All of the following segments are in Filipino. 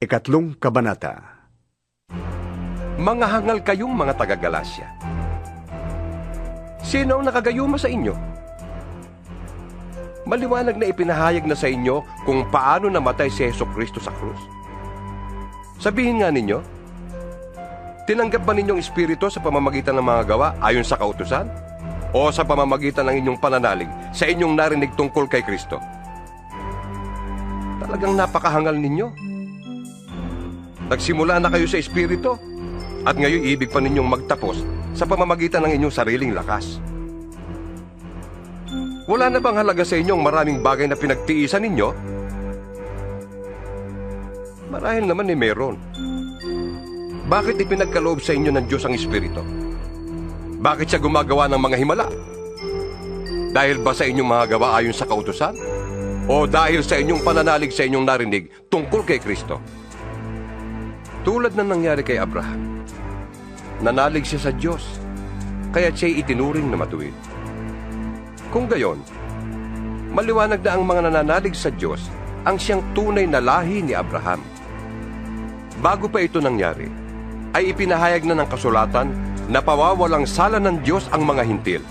Ikatlong Kabanata Mga hangal kayong mga taga-Galasya. Sino ang nakagayuma sa inyo? Maliwanag na ipinahayag na sa inyo kung paano namatay si Yeso Kristo sa krus. Sabihin nga ninyo, tinanggap ba ninyong espiritu sa pamamagitan ng mga gawa ayon sa kautusan? O sa pamamagitan ng inyong pananalig sa inyong narinig tungkol kay Kristo? Talagang napakahangal ninyo. Nagsimula na kayo sa espiritu at ngayon ibig pa ninyong magtapos sa pamamagitan ng inyong sariling lakas. Wala na bang halaga sa inyong maraming bagay na pinagtiisan ninyo? Marahil naman eh meron. Bakit ipinagkaloob sa inyo ng Diyos ang Espiritu? Bakit siya gumagawa ng mga himala? Dahil ba sa inyong mga gawa ayon sa kautusan? O dahil sa inyong pananalig sa inyong narinig tungkol kay Kristo? Tulad na nangyari kay Abraham. Nanalig siya sa Diyos, kaya siya'y itinuring na matuwid. Kung gayon, maliwanag na ang mga nananalig sa Diyos ang siyang tunay na lahi ni Abraham. Bago pa ito nangyari, ay ipinahayag na ng kasulatan na pawawalang sala ng Diyos ang mga hintil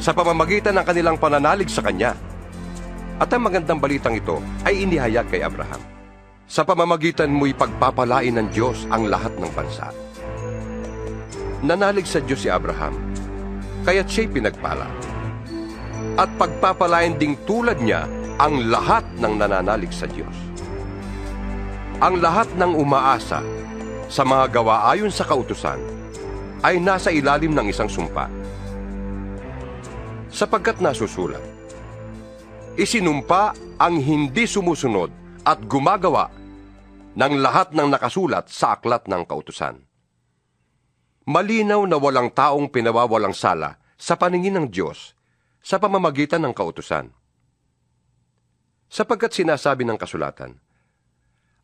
sa pamamagitan ng kanilang pananalig sa Kanya. At ang magandang balitang ito ay inihayag kay Abraham. Sa pamamagitan mo'y pagpapalain ng Diyos ang lahat ng bansa. Nanalig sa Diyos si Abraham, kaya't siya'y pinagpala. At pagpapalain ding tulad niya ang lahat ng nananalig sa Diyos. Ang lahat ng umaasa sa mga gawa ayon sa kautusan ay nasa ilalim ng isang sumpa. Sapagkat nasusulat, isinumpa ang hindi sumusunod at gumagawa ng lahat ng nakasulat sa aklat ng kautusan. Malinaw na walang taong pinawawalang sala sa paningin ng Diyos sa pamamagitan ng kautusan. Sapagkat sinasabi ng kasulatan,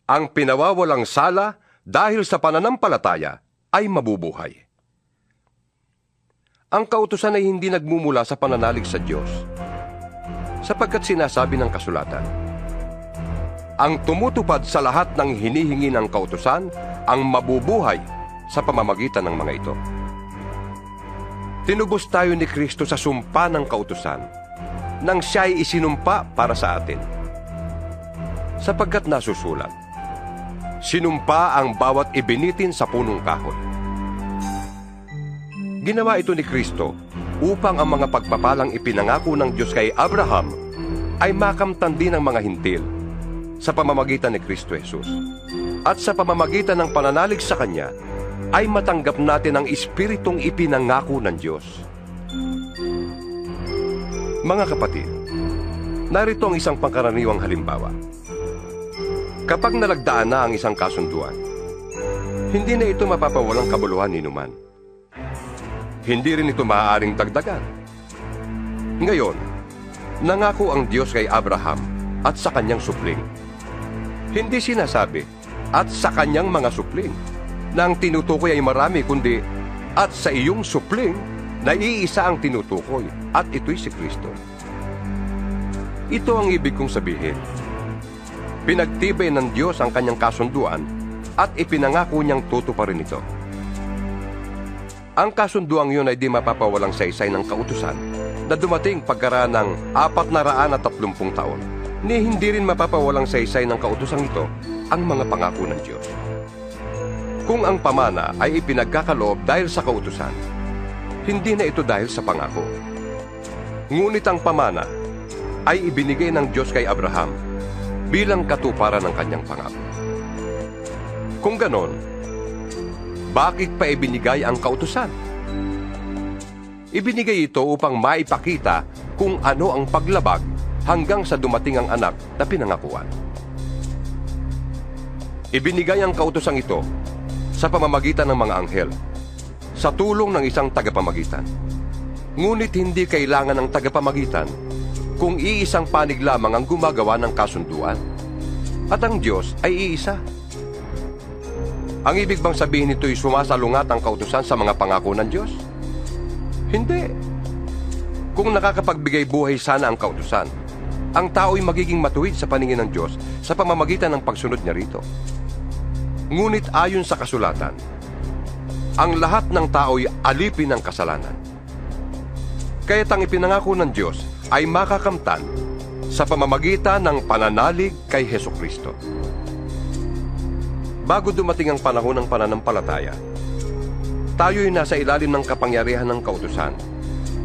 ang pinawawalang sala dahil sa pananampalataya ay mabubuhay. Ang kautusan ay hindi nagmumula sa pananalig sa Diyos, sapagkat sinasabi ng kasulatan, ang tumutupad sa lahat ng hinihingi ng kautusan ang mabubuhay sa pamamagitan ng mga ito. Tinubos tayo ni Kristo sa sumpa ng kautusan nang siya'y isinumpa para sa atin. Sapagkat nasusulat, sinumpa ang bawat ibinitin sa punong kahoy. Ginawa ito ni Kristo upang ang mga pagpapalang ipinangako ng Diyos kay Abraham ay makamtan din ng mga hintil sa pamamagitan ni Kristo Jesus. At sa pamamagitan ng pananalig sa Kanya, ay matanggap natin ang Espiritong ipinangako ng Diyos. Mga kapatid, narito ang isang pangkaraniwang halimbawa. Kapag nalagdaan na ang isang kasunduan, hindi na ito mapapawalang kabuluhan ni Numan. Hindi rin ito maaaring dagdagan. Ngayon, nangako ang Diyos kay Abraham at sa kanyang supling. Hindi sinasabi, at sa kanyang mga supling, na ang tinutukoy ay marami, kundi at sa iyong supling na iisa ang tinutukoy, at ito'y si Kristo. Ito ang ibig kong sabihin. Pinagtibay ng Diyos ang kanyang kasunduan at ipinangako niyang tutuparin ito. Ang kasunduang yun ay di mapapawalang saysay ng kautusan na dumating pagkaraan ng apat na raan at tatlumpung taon, ni hindi rin mapapawalang saysay ng kautosang ito ang mga pangako ng Diyos. Kung ang pamana ay ipinagkakaloob dahil sa kautusan, hindi na ito dahil sa pangako. Ngunit ang pamana ay ibinigay ng Diyos kay Abraham bilang katuparan ng kanyang pangako. Kung ganon, bakit pa ibinigay ang kautusan? Ibinigay ito upang maipakita kung ano ang paglabag hanggang sa dumating ang anak na pinangakuan. Ibinigay ang kautosang ito sa pamamagitan ng mga anghel, sa tulong ng isang tagapamagitan. Ngunit hindi kailangan ng tagapamagitan kung iisang panig lamang ang gumagawa ng kasunduan. At ang Diyos ay iisa. Ang ibig bang sabihin nito'y sumasalungat ang kautusan sa mga pangako ng Diyos? Hindi. Kung nakakapagbigay buhay sana ang kautusan, ang tao'y magiging matuwid sa paningin ng Diyos sa pamamagitan ng pagsunod niya rito. Ngunit ayon sa kasulatan, ang lahat ng tao'y alipin ng kasalanan. Kaya't ang ipinangako ng Diyos ay makakamtan sa pamamagitan ng pananalig kay Heso Kristo. Bago dumating ang panahon ng pananampalataya, tayo'y nasa ilalim ng kapangyarihan ng kautusan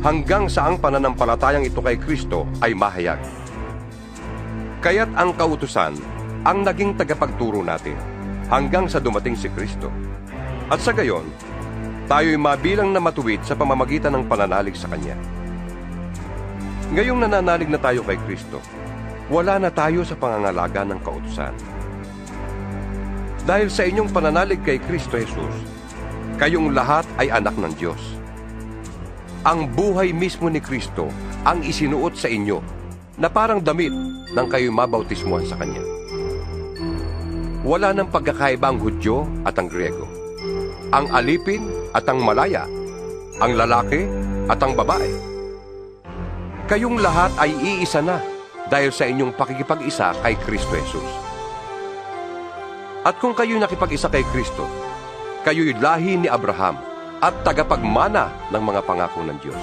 hanggang sa ang pananampalatayang ito kay Kristo ay mahayag. Kaya't ang kautusan ang naging tagapagturo natin hanggang sa dumating si Kristo. At sa gayon, tayo'y mabilang na matuwid sa pamamagitan ng pananalig sa Kanya. Ngayong nananalig na tayo kay Kristo, wala na tayo sa pangangalaga ng kautusan. Dahil sa inyong pananalig kay Kristo Jesus, kayong lahat ay anak ng Diyos. Ang buhay mismo ni Kristo ang isinuot sa inyo na parang damit nang kayo mabautismuhan sa Kanya. Wala ng pagkakaiba ang Hudyo at ang Grego, ang alipin at ang malaya, ang lalaki at ang babae. Kayong lahat ay iisa na dahil sa inyong pakikipag-isa kay Kristo Jesus. At kung kayo nakipag-isa kay Kristo, kayo'y lahi ni Abraham at tagapagmana ng mga pangako ng Diyos.